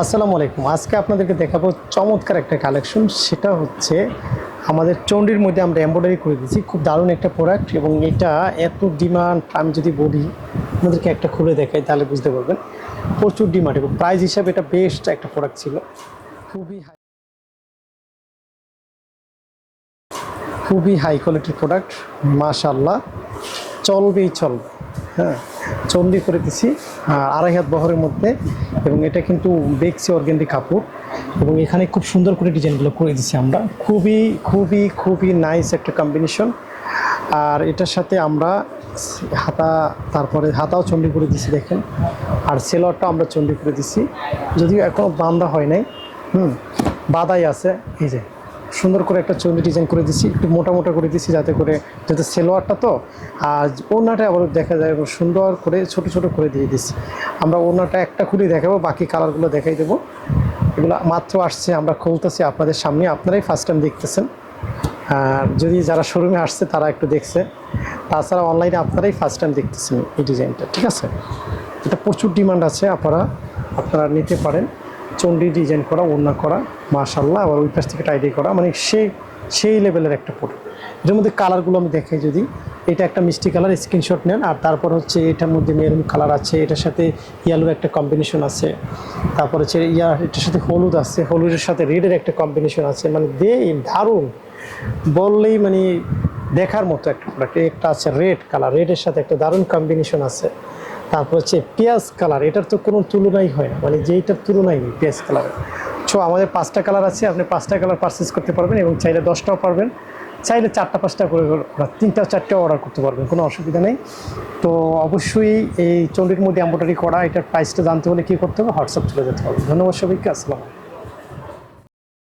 আসসালামু আলাইকুম। আজকে আপনাদেরকে দেখাবো চমৎকার একটা কালেকশন। সেটা হচ্ছে আমাদের চণ্ডীর মধ্যে আমরা এম্ব্রয়ডারি করে দিয়েছি। খুব দারুণ একটা প্রোডাক্ট এবং এটা এত ডিমান্ড আমি যদি বলি, আপনাদেরকে একটা খুলে দেখাই, তাহলে বুঝতে পারবেন। প্রচুর ডিমান্ড এবং প্রাইস হিসাবে এটা বেস্ট একটা প্রোডাক্ট ছিল। খুবই হাই খুবই হাই কোয়ালিটির প্রোডাক্ট মাশাল্লাহ চলবেই চলবে। হ্যাঁ চন্ডি করে দিছি আড়াই হাত বহরের মধ্যে, এবং এটা কিন্তু দেখছি অর্গেন্ডি কাপড়, এবং এখানে খুব সুন্দর করে ডিজাইনগুলো করে দিছি আমরা। খুবই খুবই খুবই নাইস একটা কম্বিনেশন আর এটার সাথে আমরা হাতা, তারপরে হাতাও চন্ডি করে দিছি, দেখেন। আর সেলোয়ারটা আমরা চন্ডি করে দিছি। যদিও এখনও বান্ধা হয় নাই, হুম, বাদাই আছে, এই যে। সুন্দর করে একটা চন্ডি ডিজাইন করে দিছি, একটু মোটা মোটা করে দিছি যাতে করে যাতে সেলোয়ারটা তো, আর ওনাটা আবার দেখা যায় সুন্দর করে ছোট ছোট করে দিয়ে দিছি। আমরা ওনাটা একটা খুলে দেখাবো, বাকি কালারগুলো দেখাই দেবো। এগুলো মাত্র আসছে, আমরা খুলতেছি আপনাদের সামনে, আপনারাই ফার্স্ট টাইম দেখতেছেন। আর যদি যারা শোরুমে আসছে, তারা একটু দেখছে। তাছাড়া অনলাইনে আপনারাই ফার্স্ট টাইম দেখতেছেন এই ডিজাইনটা ঠিক আছে? এটা প্রচুর ডিমান্ড আছে, আপনারা আপনারা নিতে পারেন। চণ্ডী ডিজাইন করা, ওড়না করা মাশাল্লাহ আবার ওই পাশ থেকে টাইডি করা মানে সেই সেই লেভেলের একটা ফটো এটার মধ্যে কালারগুলো আমি দেখাই যদি, এটা একটা মিষ্টি কালার স্ক্রিনশট নেন, আর তারপর হচ্ছে এটার মধ্যে মেরুন কালার আছে, এটার সাথে ইয়েলোর একটা কম্বিনেশন আছে, তারপর হচ্ছে ইয়া, এটার সাথে হলুদ আছে, হলুদের সাথে রেডের একটা কম্বিনেশন আছে মানে দে, দারুণ! বললেই মানে দেখার মতো একটা প্রোডাক্ট একটা আছে রেড কালার রেডের সাথে একটা দারুণ কম্বিনেশন আছে। তারপর হচ্ছে পেঁয়াজ কালার, এটার তো কোনো তুলনাই হয় না। মানে যেইটার তুলনাই নেই পেঁয়াজ কালার সো আমাদের পাঁচটা কালার আছে, আপনি পাঁচটা কালার পারচেস করতে পারবেন এবং চাইলে দশটাও পারবেন। চাইলে চারটা, পাঁচটা করে তিনটা, চারটা অর্ডার করতে পারবেন, কোনো অসুবিধা নেই। তো অবশ্যই এই চন্ডির মধ্যে এম্ব্রয়ডারি করা, এটার প্রাইসটা জানতে হলে কী করতে হবে? হোয়াটসঅ্যাপ চলে যেতে হবে। ধন্যবাদ সবাইকে, আসসালাম